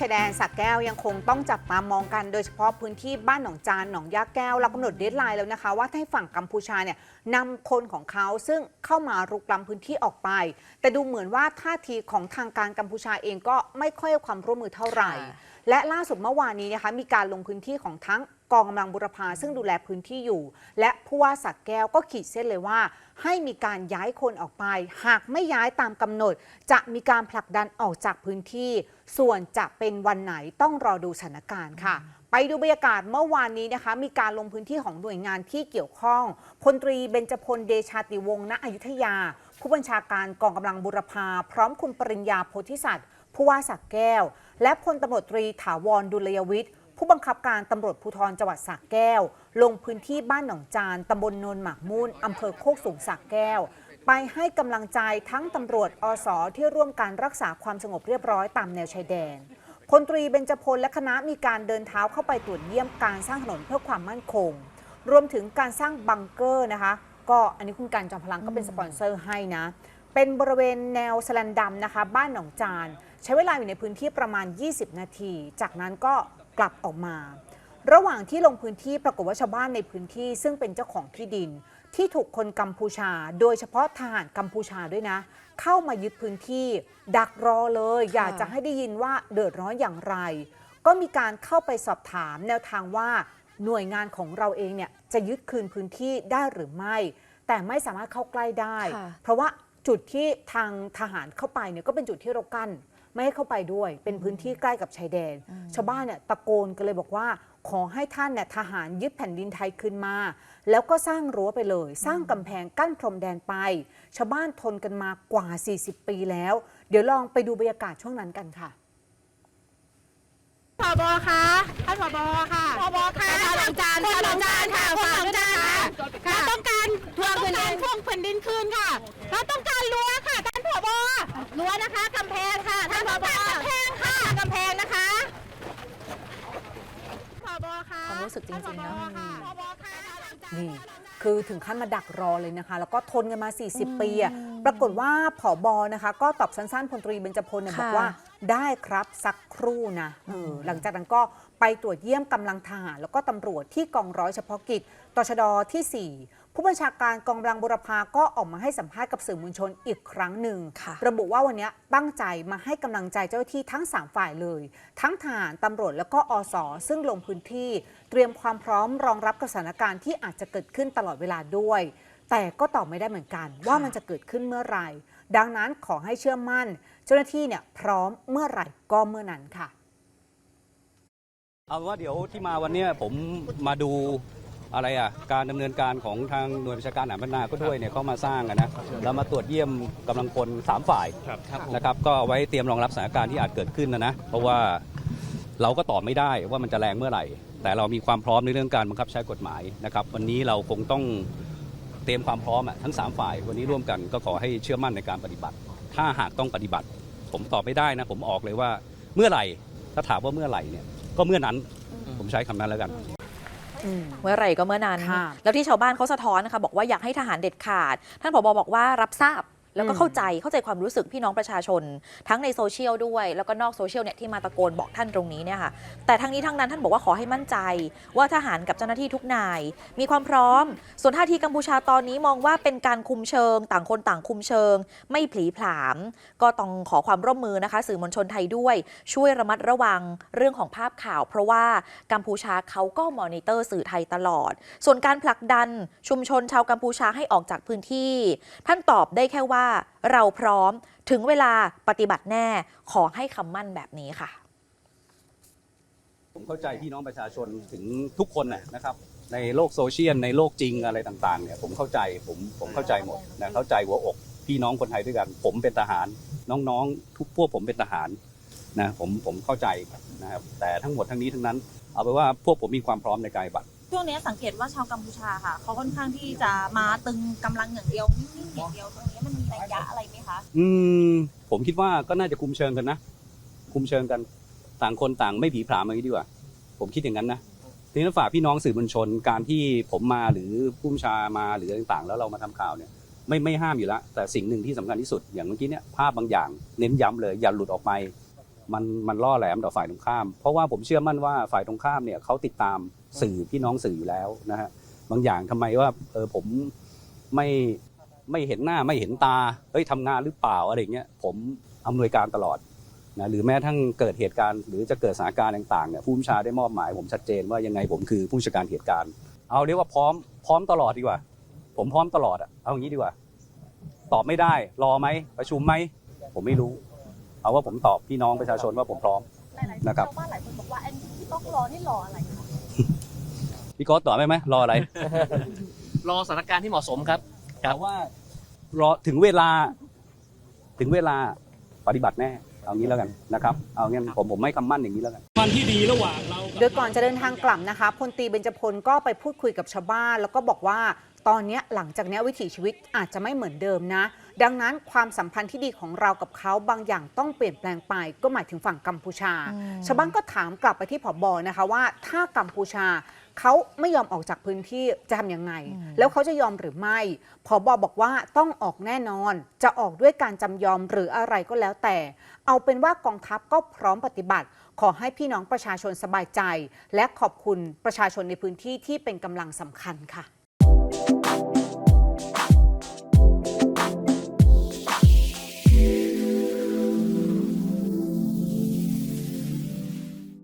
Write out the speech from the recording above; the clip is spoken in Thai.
ชายแดนสักแก้วยังคงต้องจับตามองกันโดยเฉพาะพื้นที่บ้านหนองจานหนองยาแก้วเรากำหนดเดทไลน์แล้วนะคะ ว่าให้ฝั่งกัมพูชาเนี่ยนำคนของเขาซึ่งเข้ามารุกล้ำพื้นที่ออกไป แต่ดูเหมือนว่าท่าทีของทางการกัมพูชาเองก็ไม่ค่อยความร่วมมือเท่าไหร่ และล่าสุดเมื่อวานนี้นะคะมีการลงพื้นที่ของทั้ง กองกำลังบุรพาซึ่งดูแลพื้นที่อยู่ และผู้ว่าสักแก้วก็ขีดเส้นเลยว่า ให้มีการย้ายคนออกไป หากไม่ย้ายตามกำหนด จะมีการผลักดันออกจากพื้นที่ ส่วนจะเป็นวันไหนต้องรอดูสถานการณ์ค่ะ ไปดูบรรยากาศเมื่อวานนี้นะคะ มีการลงพื้นที่ของหน่วยงานที่เกี่ยวข้องพลตรีเบญจพลเดชาติวงศ์ณอยุธยา ผู้บัญชาการกองกำลังบุรพาพร้อมคุณปริญญาโพธิสัตว์ผู้ว่าสักแก้ว และพลตำรวจตรีถาวรดุลยวิทย์ ผู้บังคับการตำรวจภูธรจังหวัดสระแก้ว ลงพื้นที่บ้านหนองจานตำบลโนนหมากมูลอำเภอโคกสูงสระแก้ว ไปให้กำลังใจทั้งตำรวจอสที่ร่วมการรักษาความสงบเรียบร้อยตามแนวชายแดนพลตรีเบญจพลและคณะมีการเดินเท้าเข้าไปตรวจเยี่ยมการสร้างถนนเพื่อความมั่นคง รวมถึงการสร้างบังเกอร์นะคะ ก็อันนี้คุณการจอมพลังก็เป็นสปอนเซอร์ให้นะ เป็นบริเวณแนวสแลนดำนะคะ บ้านหนองจาน ใช้เวลาอยู่ในพื้นที่ประมาณ 20 นาที จากนั้นก็ กลับออกมา ระหว่างที่ลงพื้นที่ปรากฏว่าชาวบ้านในพื้นที่ซึ่งเป็นเจ้าของที่ดิน ที่ถูกคนกัมพูชา โดยเฉพาะทหารกัมพูชาด้วยนะ เข้ามายึดพื้นที่ ดักรอเลย อยากจะให้ได้ยินว่าเดือดร้อนอย่างไร ก็มีการเข้าไปสอบถามแนวทางว่าหน่วยงานของเราเองเนี่ยจะยึดคืนพื้นที่ได้หรือไม่ แต่ไม่สามารถเข้าใกล้ได้ เพราะว่าจุดที่ทางทหารเข้าไปเนี่ยก็เป็นจุดที่เรากั้น ไม่ให้เข้าไปด้วย เป็นพื้นที่ใกล้กับชายแดน ชาวบ้านเนี่ยตะโกนกันเลยบอกว่า ขอให้ท่านเนี่ยทหารยึดแผ่นดินไทยคืนมา แล้วก็สร้างรั้วไปเลย สร้างกำแพงกั้นพรมแดนไป ชาวบ้านทนกันมากว่า 40 ปีแล้ว เดี๋ยวลองไปดูบรรยากาศช่วงนั้นกันค่ะผบคะท่านผบค่ะผบค่ะชาวหลังจานชาวหลังจานค่ะฝากด้วยนะคะเราต้องการทวงคืนทวงแผ่นดินคืนค่ะ เราต้องการรั้วค่ะท่านผบรั้วนะคะกำแพงค่ะท่านผบกำแพงค่ะกำแพงนะคะผบค่ะ ความรู้ สึกจริงๆนะผบค่ะชาวหลังจานนี่คือถึงขั้นมาดักรอเลยนะคะ แล้วก็ทนกันมา 40 ปีอะปรากฏว่าผอบอนะคะ ก็ตอบสั้นๆพลตรีเบญจพลเนี่ยค่ะบอกว่าได้ครับสักครู่นะเออหลังจากนั้นก็ไปตรวจเยี่ยมกำลังทหาร แล้วก็ตำรวจที่กองร้อยเฉพาะกิจตชดที่ 4 ผู้บัญชาการกองกำลังบุรพาก็ออกมาให้สัมภาษณ์กับสื่อมวลชนอีกครั้งหนึ่งค่ะระบุว่าวันนี้ตั้งใจมาให้กำลังใจเจ้าหน้าที่ทั้ง 3 ฝ่ายเลย ทั้งทหารตำรวจแล้วก็อสซึ่งลงพื้นที่ เตรียมความพร้อมรองรับกับสถานการณ์ที่อาจจะเกิดขึ้นตลอดเวลาด้วย แต่ก็ตอบไม่ได้เหมือนกัน ว่ามันจะเกิดขึ้นเมื่อไหร่ ดังนั้นขอให้เชื่อมั่น เจ้าหน้าที่เนี่ยพร้อมเมื่อไหร่ก็เมื่อนั้นค่ะ เอาเป็นว่าเดี๋ยวที่มาวันเนี้ยผมมาดู อะไรอะการดำเนินการของทางหน่วยบัญชาการอาหารพัฒนาก็ด้วยเนี่ยเขามาสร้างอะนะแล้วมาตรวจเยี่ยมกำลังพลสามฝ่ายนะครับก็ไว้เตรียมรองรับสถานการณ์ที่อาจเกิดขึ้นนะนะเพราะว่าเราก็ตอบไม่ได้ว่ามันจะแรงเมื่อไหร่ แต่เรามีความพร้อมในเรื่องการบังคับใช้กฎหมายนะครับวันนี้เราคงต้องเตรียมความพร้อมอะทั้งสามฝ่าย วันนี้ร่วมกันก็ขอให้เชื่อมั่นในการปฏิบัติ ถ้าหากต้องปฏิบัติ ผมตอบไม่ได้นะผมออกเลยว่าเมื่อไหร่ถ้าถามว่าเมื่อไหร่เนี่ยก็เมื่อนั้นผมใช้คำนั้นแล้วกันอืม เมื่อไหร่ก็เมื่อนั้น ค่ะ แล้วที่ชาวบ้านเขาสะท้อนนะคะบอกว่าอยากให้ทหารเด็ดขาด ท่านผบบอกว่ารับทราบ แล้วก็อืมเข้าใจเข้าใจความรู้สึกพี่น้องประชาชน ทั้งในโซเชียลด้วย แล้วก็นอกโซเชียลเนี่ยที่มาตะโกนบอกท่านตรงนี้เนี่ยค่ะแต่ทั้งนี้ทั้งนั้นท่านบอกว่าขอให้มั่นใจ ว่าทหารกับเจ้าหน้าที่ทุกนาย มีความพร้อม ส่วนท่าทีกัมพูชาตอนนี้มองว่าเป็นการคุมเชิง ต่างคนต่างคุมเชิง ไม่ผลีผลาม ก็ต้องขอความร่วมมือนะคะ สื่อมวลชนไทยด้วย ช่วยระมัดระวังเรื่องของภาพข่าว เพราะว่ากัมพูชาเขาก็มอนิเตอร์สื่อไทยตลอด ส่วนการผลักดันชุมชนชาวกัมพูชาให้ออกจากพื้นที่ ท่านตอบได้แค่ว่าเราพร้อมถึงเวลาปฏิบัติแน่ขอให้คำมั่นแบบนี้ค่ะ ผมเข้าใจพี่น้องประชาชนถึงทุกคนนะครับ ในโลกโซเชียลในโลกจริงอะไรต่างๆเนี่ยผมเข้าใจผมผมเข้าใจหมดนะเข้าใจหัวอกพี่น้องคนไทยด้วยกัน ผมเป็นทหาร น้องๆ ทุกพวกผมเป็นทหารนะผมผมเข้าใจนะครับแต่ทั้งหมดทั้งนี้ทั้งนั้น เอาไปว่าพวกผมมีความพร้อมในการบัติ ช่วงนี้สังเกตว่าชาวกัมพูชาค่ะ เขาค่อนข้างที่จะมาตึงกำลังอย่างเดียวนิ่งๆอย่างเดียวตรงนี้มันมีระยะอะไรไหมคะ อืม ผมคิดว่าก็น่าจะคุมเชิงกันนะ คุมเชิงกัน ต่างคนต่างไม่ผีผลามาดีกว่า ผมคิดอย่างนั้นนะทีนี้ฝากพี่น้องสื่อมวลชนการที่ผมมาหรือผู้บัญชามาหรือต่างๆ แล้วเรามาทำข่าวเนี่ยไม่ไม่ห้ามอยู่แล้วแต่สิ่งหนึ่งที่สำคัญที่สุดอย่างเมื่อกี้เนี่ยภาพบางอย่างเน้นย้ำเลยอย่าหลุดออกไป มันมันล่อแหลมต่อฝ่ายตรงข้าม เพราะว่าผมเชื่อมั่นว่าฝ่ายตรงข้ามเนี่ยเขาติดตามสื่อพี่น้องสื่ออยู่แล้วนะฮะบางอย่างทำไมว่าเออผมไม่ไม่เห็นหน้าไม่เห็นตาเฮ้ยทำงานหรือเปล่าอะไรเงี้ยผมอำนวยการตลอดนะหรือแม้ทั้งเกิดเหตุการณ์หรือจะเกิดสถานการณ์ต่างๆเนี่ยผู้บัญชาได้มอบหมาย ผมชัดเจนว่ายังไงผมคือผู้จัดการเหตุการณ์ เอาเรียกว่าพร้อมพร้อมตลอดดีกว่า ผมพร้อมตลอดอะเอาอย่างนี้ดีกว่า ตอบไม่ได้ รอไหมประชุมไหมผมไม่รู้ เอาว่าผมตอบพี่น้องประชาชนว่าผมพร้อม หลายๆนะครับ ชาวบ้านหลายคนบอกว่าอันที่ต้องรอนี่รออะไรคะพี่โก๊ตตอบได้ไหมรออะไร รอสถานการณ์ที่เหมาะสมครับ แต่ว่ารอถึงเวลา ถึงเวลาปฏิบัติแน่ เอางี้แล้วกันนะครับ เอางั้นผมผมไม่คำมั่นอย่างนี้แล้วกันมันที่ดีระหว่างเรากับ โดยก่อนจะเดินทางกลับนะคะพลตรีเบญจพลก็ไปพูดคุยกับชาวบ้าน แล้วก็บอกว่าตอนเนี้ยหลังจากเนี้ยวิถีชีวิตอาจจะไม่เหมือนเดิมนะ ดังนั้นความสัมพันธ์ที่ดีของเรากับเขาบางอย่างต้องเปลี่ยนแปลงไป ก็หมายถึงฝั่งกัมพูชาอืมชาวบ้านก็ถามกลับไปที่ผบนะคะว่าถ้ากัมพูชาเขาไม่ยอมออกจากพื้นที่จะทำยังไง แล้วเขาจะยอมหรือไม่ผบบอกว่าต้องออกแน่นอน จะออกด้วยการจำยอมหรืออะไรก็แล้วแต่ เอาเป็นว่ากองทัพก็พร้อมปฏิบัติ ขอให้พี่น้องประชาชนสบายใจ และขอบคุณประชาชนในพื้นที่ที่เป็นกำลังสำคัญค่ะ